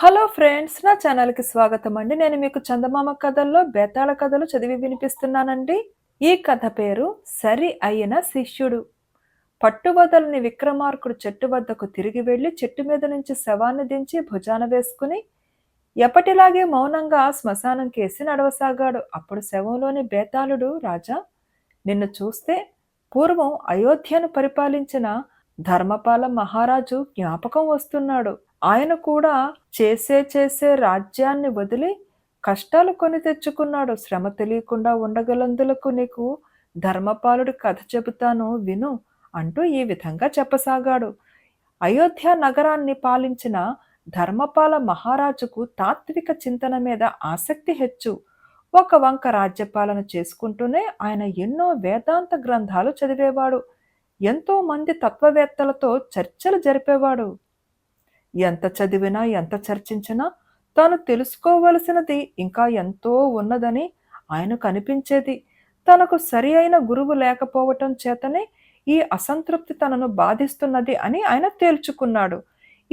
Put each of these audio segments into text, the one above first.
Hello friends నా ఛానల్కి స్వాగతం అండి. నేను మీకు చందమామ కథల్లో బేతాళ కథలు చదివి వినిపిస్తున్నానండి. ఈ కథ పేరు సరి అయిన శిష్యుడు. పట్టువదలని విక్రమార్కుడు చెట్టు వద్దకు తిరిగి వెళ్ళి చెట్టు మీద నుంచి శవాన్ని దించి భుజాన వేసుకుని ఎప్పటిలాగే మౌనంగా శ్మశానం కేసి నడవసాగాడు. అప్పుడు శవంలోని బేతాళుడు రాజా నిన్ను చూస్తే పూర్వం అయోధ్యను పరిపాలించిన ధర్మపాల మహారాజు జ్ఞాపకం వస్తున్నాడు. ఆయన కూడా చేసే చేసే రాజ్యాన్ని వదిలి కష్టాలు కొని తెచ్చుకున్నాడు. శ్రమ తెలియకుండా ఉండగలందులకు నీకు ధర్మపాలుడి కథ చెబుతాను విను అంటూ ఈ విధంగా చెప్పసాగాడు. అయోధ్య నగరాన్ని పాలించిన ధర్మపాల మహారాజుకు తాత్విక చింతన మీద ఆసక్తి హెచ్చు. ఒక వంక రాజ్యపాలన చేసుకుంటూనే ఆయన ఎన్నో వేదాంత గ్రంథాలు చదివేవాడు. ఎంతో మంది తత్వవేత్తలతో చర్చలు జరిపేవాడు. ఎంత చదివినా ఎంత చర్చించినా తాను తెలుసుకోవలసినది ఇంకా ఎంతో ఉన్నదని ఆయనకు అనిపించేది తనకు సరి అయిన గురువు లేకపోవటం చేతనే ఈ అసంతృప్తి తనను బాధిస్తున్నది అని ఆయన తేల్చుకున్నాడు.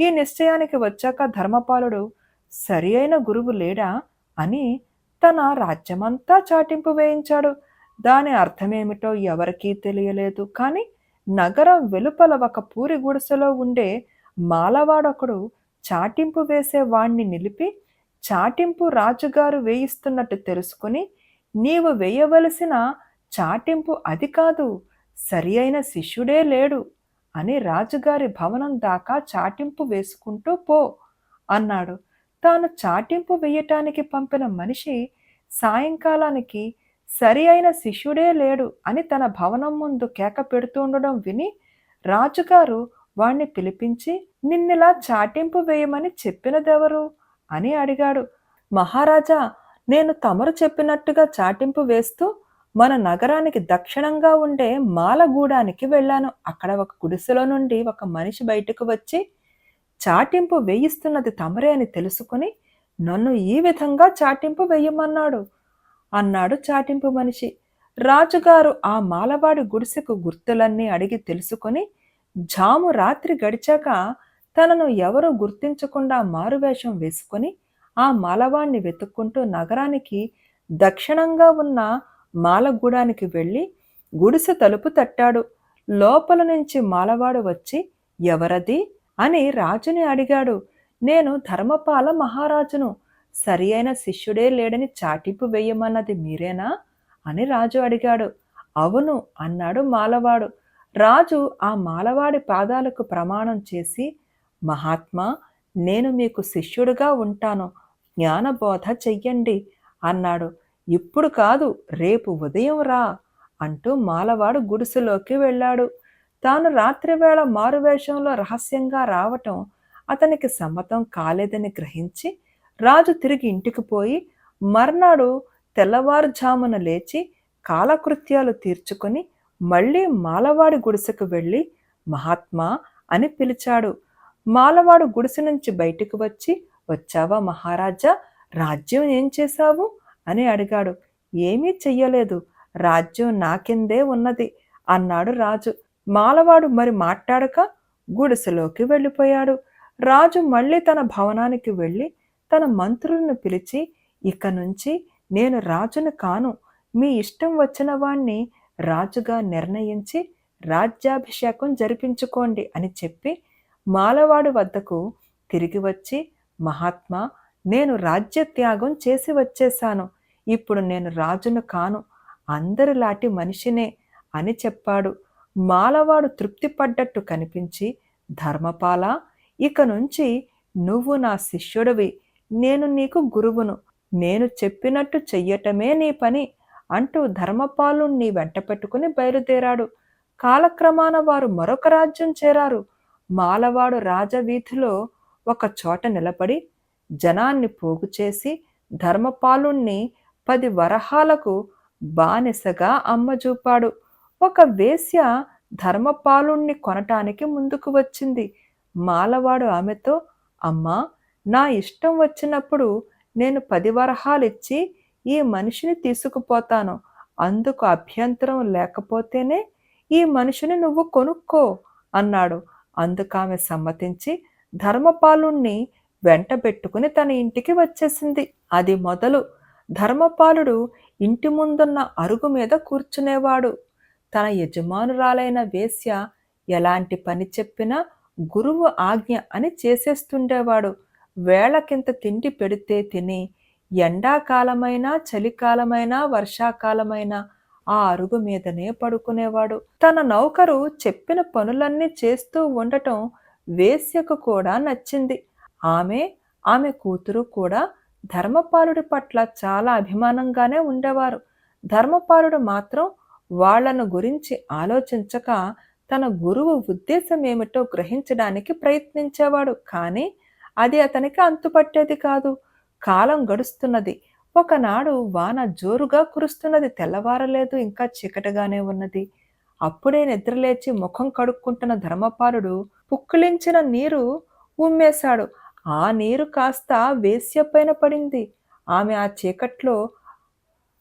ఈ నిశ్చయానికి వచ్చాక ధర్మపాలుడు సరి అయిన గురువు లేడా? అని తన రాజ్యమంతా చాటింపు వేయించాడు. దాని అర్థమేమిటో ఎవరికీ తెలియలేదు. కానీ నగరం వెలుపల ఒక పూరి గుడిసెలో ఉండే మాలవాడొకడు చాటింపు వేసే వాణ్ణి నిలిపి చాటింపు రాజుగారు వేయిస్తున్నట్టు తెలుసుకుని నీవు వేయవలసిన చాటింపు అది కాదు సరి అయిన శిష్యుడే లేడు అని రాజుగారి భవనం దాకా చాటింపు వేసుకుంటూ పో అన్నాడు. తాను చాటింపు వేయటానికి పంపిన మనిషి సాయంకాలానికి సరి అయిన శిష్యుడే లేడు అని తన భవనం ముందు కేక పెడుతుండడం విని రాజుగారు వాణ్ణి పిలిపించి నిన్నిలా చాటింపు వేయమని చెప్పినదెవరు? అని అడిగాడు. మహారాజా నేను తమరు చెప్పినట్టుగా చాటింపు వేస్తూ మన నగరానికి దక్షిణంగా ఉండే మాలగూడానికి వెళ్ళాను. అక్కడ ఒక గుడిసెలో నుండి ఒక మనిషి బయటకు వచ్చి చాటింపు వేయిస్తున్నది తమరే అని తెలుసుకుని నన్ను ఈ విధంగా చాటింపు వేయమన్నాడు. అన్నాడు చాటింపు మనిషి. రాజుగారు ఆ మాలవాడి గుడిసెకు గుర్తులన్నీ అడిగి తెలుసుకొని జాము రాత్రి గడిచాక తనను ఎవరూ గుర్తించకుండా మారువేషం వేసుకొని ఆ మాలవాణ్ణి వెతుక్కుంటూ నగరానికి దక్షిణంగా ఉన్న మాలగూడానికి వెళ్ళి గుడిసె తలుపు తట్టాడు. లోపల నుంచి మాలవాడు వచ్చి ఎవరది? అని రాజుని అడిగాడు. నేను ధర్మపాల మహారాజును. సరి అయిన శిష్యుడే లేడని చాటింపు వేయమన్నది మీరేనా? అని రాజు అడిగాడు. అవును అన్నాడు మాలవాడు. రాజు ఆ మాలవాడి పాదాలకు ప్రమాణం చేసి మహాత్మా నేను మీకు శిష్యుడుగా ఉంటాను. జ్ఞానబోధ చెయ్యండి అన్నాడు. ఇప్పుడు కాదు రేపు ఉదయం రా అంటూ మాలవాడు గుడిసెలోకి వెళ్ళాడు. తాను రాత్రివేళ మారువేషంలో రహస్యంగా రావటం అతనికి సమ్మతం కాలేదని గ్రహించి రాజు తిరిగి ఇంటికి పోయి మర్నాడు తెల్లవారుజామున లేచి కాలకృత్యాలు తీర్చుకొని మళ్ళీ మాలవాడి గుడిసెకు వెళ్ళి మహాత్మా అని పిలిచాడు. మాలవాడు గుడిసె నుంచి బయటికి వచ్చి వచ్చావా మహారాజా? రాజ్యం ఏం చేశావు? అని అడిగాడు. ఏమీ చెయ్యలేదు. రాజ్యం నాకిందే ఉన్నది అన్నాడు రాజు. మాలవాడు మరి మాట్లాడక గుడిసెలోకి వెళ్ళిపోయాడు. రాజు మళ్ళీ తన భవనానికి వెళ్ళి తన మంత్రులను పిలిచి ఇక నుంచి నేను రాజును కాను. మీ ఇష్టం వచ్చిన వాణ్ణి రాజుగా నిర్ణయించి రాజ్యాభిషేకం జరిపించుకోండి అని చెప్పి మాలవాడు వద్దకు తిరిగి వచ్చి మహాత్మా నేను రాజ్య త్యాగం చేసి వచ్చేశాను. ఇప్పుడు నేను రాజును కాను. అందరిలాంటి మనిషినే అని చెప్పాడు. మాలవాడు తృప్తి పడ్డట్టు కనిపించి ధర్మపాల ఇక నుంచి నువ్వు నా శిష్యుడివి. నేను నీకు గురువును. నేను చెప్పినట్టు చెయ్యటమే నీ పని. అంటూ ధర్మపాలుణ్ణి వెంట పెట్టుకుని బయలుదేరాడు. కాలక్రమాన వారు మరొక రాజ్యం చేరారు. మాలవాడు రాజవీధిలో ఒక చోట నిలబడి జనాన్ని పోగు చేసి ధర్మపాలుణ్ణి పది వరహాలకు బానిసగా అమ్మజూపాడు. ఒక వేశ్య ధర్మపాలుణ్ణి కొనటానికి ముందుకు వచ్చింది. మాలవాడు ఆమెతో అమ్మా నా ఇష్టం వచ్చినప్పుడు నేను పది వరహాలిచ్చి ఈ మనిషిని తీసుకుపోతాను. అందుకు అభ్యంతరం లేకపోతేనే ఈ మనిషిని నువ్వు కొనుక్కో అన్నాడు. అందుకామె సమ్మతించి ధర్మపాలుణ్ణి వెంటబెట్టుకుని తన ఇంటికి వచ్చేసింది. అది మొదలు. ధర్మపాలుడు ఇంటి ముందున్న అరుగు మీద కూర్చునేవాడు. తన యజమానురాలైన వేశ్య ఎలాంటి పని చెప్పినా గురువు ఆజ్ఞ అని చేసేస్తుండేవాడు. వేళకింత తిండి పెడితే తిని ఎండాకాలమైనా చలికాలమైనా వర్షాకాలమైనా ఆ అరుగు మీదనే పడుకునేవాడు. తన నౌకరు చెప్పిన పనులన్నీ చేస్తూ ఉండటం వేశ్యకు కూడా నచ్చింది. ఆమె ఆమె కూతురు కూడా ధర్మపాలుడి పట్ల చాలా అభిమానంగానే ఉండేవారు. ధర్మపాలుడు మాత్రం వాళ్ళను గురించి ఆలోచించక తన గురువు ఉద్దేశం ఏమిటో గ్రహించడానికి ప్రయత్నించేవాడు. కానీ అది అతనికి అంతుపట్టేది కాదు. కాలం గడుస్తున్నది. ఒకనాడు వాన జోరుగా కురుస్తున్నది తెల్లవారలేదు ఇంకా చీకటిగానే ఉన్నది. అప్పుడే నిద్రలేచి ముఖం కడుక్కుంటున్న ధర్మపాలుడు పుక్కిలించిన నీరు ఉమ్మేశాడు. ఆ నీరు కాస్త వేశ్యపైన పడింది. ఆమె ఆ చీకట్లో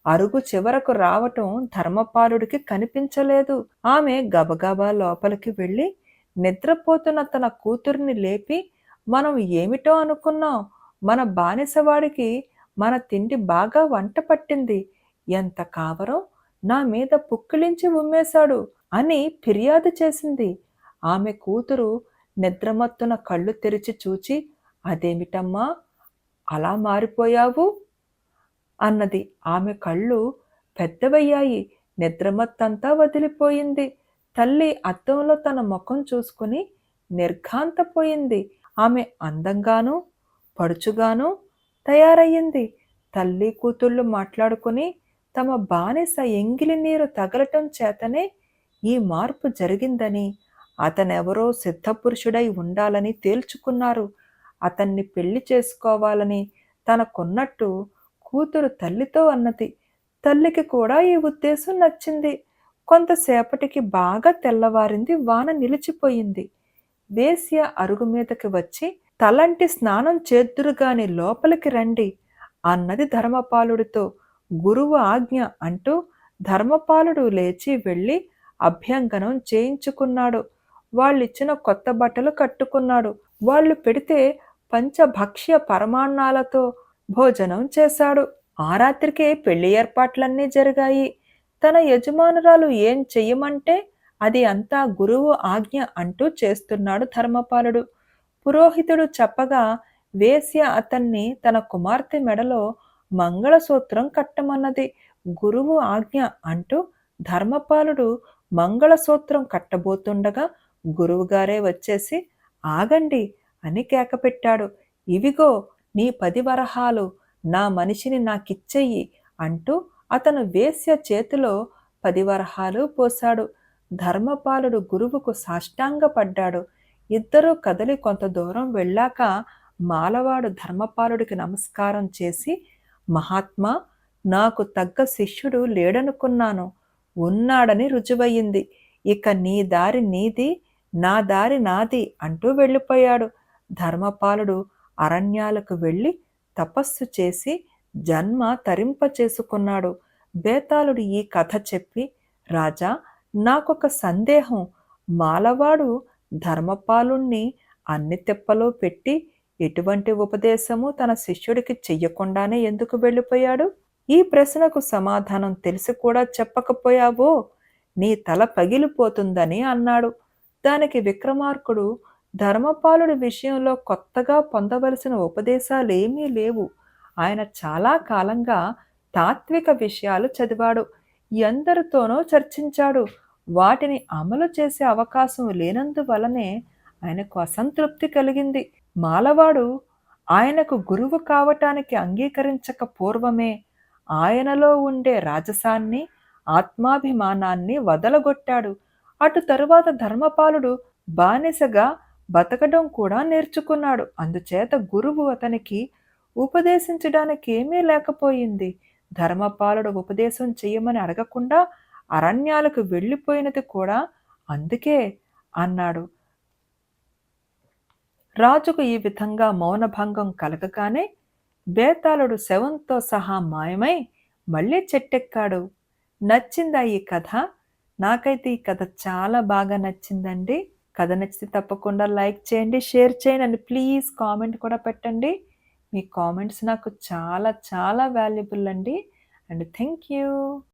అరుగు చివరకు రావటం ధర్మపాలుడికి కనిపించలేదు. ఆమె గబగబా లోపలికి వెళ్ళి నిద్రపోతున్న తన కూతుర్ని లేపి మనం ఏమిటో అనుకున్నాం? మన బానిసవాడికి మన తిండి బాగా వంట పట్టింది. ఎంత కావరం నా మీద పుక్కిలించి ఉమ్మేశాడు అని ఫిర్యాదు చేసింది. ఆమె కూతురు నిద్రమత్తున కళ్ళు తెరిచి చూచి అదేమిటమ్మా? అలా మారిపోయావు? అన్నది. ఆమె కళ్ళు పెద్దవయ్యాయి. నిద్రమత్తంతా వదిలిపోయింది. తల్లి అద్దంలో తన ముఖం చూసుకుని నిర్ఘాంతపోయింది. ఆమె అందంగానూ పడుచుగాను తయారయ్యింది. తల్లి కూతుళ్ళు మాట్లాడుకుని తమ బానిస ఎంగిలి నీరు తగలటం చేతనే ఈ మార్పు జరిగిందని అతనెవరో సిద్ధపురుషుడై ఉండాలని తేల్చుకున్నారు. అతన్ని పెళ్ళి చేసుకోవాలని తనకున్నట్టు కూతురు తల్లితో అన్నది. తల్లికి కూడా ఈ ఉద్దేశం నచ్చింది. కొంతసేపటికి బాగా తెల్లవారింది వాన నిలిచిపోయింది. వేశ్య అరుగు మీదకి వచ్చి తలంటి స్నానం చేద్దురుగాని లోపలికి రండి అన్నది ధర్మపాలుడితో. గురువు ఆజ్ఞ అంటూ ధర్మపాలుడు లేచి వెళ్ళి అభ్యంగనం చేయించుకున్నాడు. వాళ్ళిచ్చిన కొత్త బట్టలు కట్టుకున్నాడు. వాళ్ళు పెడితే పంచభక్ష్య పరమాన్నాలతో భోజనం చేశాడు. ఆ రాత్రికే పెళ్ళి ఏర్పాట్లన్నీ జరిగాయి. తన యజమానురాలు ఏం చెయ్యమంటే అది అంతా గురువు ఆజ్ఞ అంటూ చేస్తున్నాడు ధర్మపాలుడు. పురోహితుడు చెప్పగా వేశ్య అతన్ని తన కుమార్తె మెడలో మంగళసూత్రం కట్టమన్నది గురువు ఆజ్ఞ అంటూ ధర్మపాలుడు మంగళసూత్రం కట్టబోతుండగా గురువుగారే వచ్చేసి ఆగండి అని కేకపెట్టాడు. ఇవిగో నీ పది వరహాలు నా మనిషిని నాకిచ్చెయ్యి అంటూ అతను వేశ్య చేతిలో పది వరహాలు పోశాడు. ధర్మపాలుడు గురువుకు సాష్టాంగపడ్డాడు. ఇద్దరూ కదలి కొంత దూరం వెళ్ళాక మాలవాడు ధర్మపాలుడికి నమస్కారం చేసి మహాత్మా నాకు తగ్గ శిష్యుడు లేడనుకున్నాను. ఉన్నాడని రుజువయ్యింది. ఇక నీ దారి నీది నా దారి నాది అంటూ వెళ్ళిపోయాడు. ధర్మపాలుడు అరణ్యాలకు వెళ్ళి తపస్సు చేసి జన్మ తరింప చేసుకున్నాడు. బేతాళుడు ఈ కథ చెప్పి రాజా నాకొక సందేహం. మాలవాడు ధర్మపాలుణ్ణి అన్ని తిప్పలో పెట్టి ఎటువంటి ఉపదేశము తన శిష్యుడికి చెయ్యకుండానే ఎందుకు వెళ్ళిపోయాడు? ఈ ప్రశ్నకు సమాధానం తెలిసి కూడా చెప్పకపోయావో? నీ తల పగిలిపోతుందని అన్నాడు. దానికి విక్రమార్కుడు ధర్మపాలుడి విషయంలో కొత్తగా పొందవలసిన ఉపదేశాలేమీ లేవు. ఆయన చాలా కాలంగా తాత్విక విషయాలు చదివాడు. ఎందరితోనో చర్చించాడు. వాటిని అమలు చేసే అవకాశం లేనందువలనే ఆయనకు అసంతృప్తి కలిగింది. మాలవాడు ఆయనకు గురువు కావటానికి అంగీకరించక పూర్వమే ఆయనలో ఉండే రాజసాన్ని ఆత్మాభిమానాన్ని వదలగొట్టాడు. అటు తరువాత ధర్మపాలుడు బానిసగా బతకడం కూడా నేర్చుకున్నాడు. అందుచేత గురువు అతనికి ఉపదేశించడానికి ఏమీ లేకపోయింది. ధర్మపాలుడు ఉపదేశం చేయమని అడగకుండా అరణ్యాలకు వెళ్ళిపోయినది కూడా అందుకే అన్నాడు. రాజుకు ఈ విధంగా మౌనభంగం కలగగానే బేతాళుడు శవంతో సహా మాయమై మళ్ళీ చెట్టెక్కాడు. నచ్చిందా ఈ కథ? నాకైతే ఈ కథ చాలా బాగా నచ్చిందండి. కథ నచ్చితే తప్పకుండా లైక్ చేయండి షేర్ చేయండి అండ్ ప్లీజ్ కామెంట్ కూడా పెట్టండి. మీ కామెంట్స్ నాకు చాలా చాలా వాల్యుబుల్ అండి. And thank you.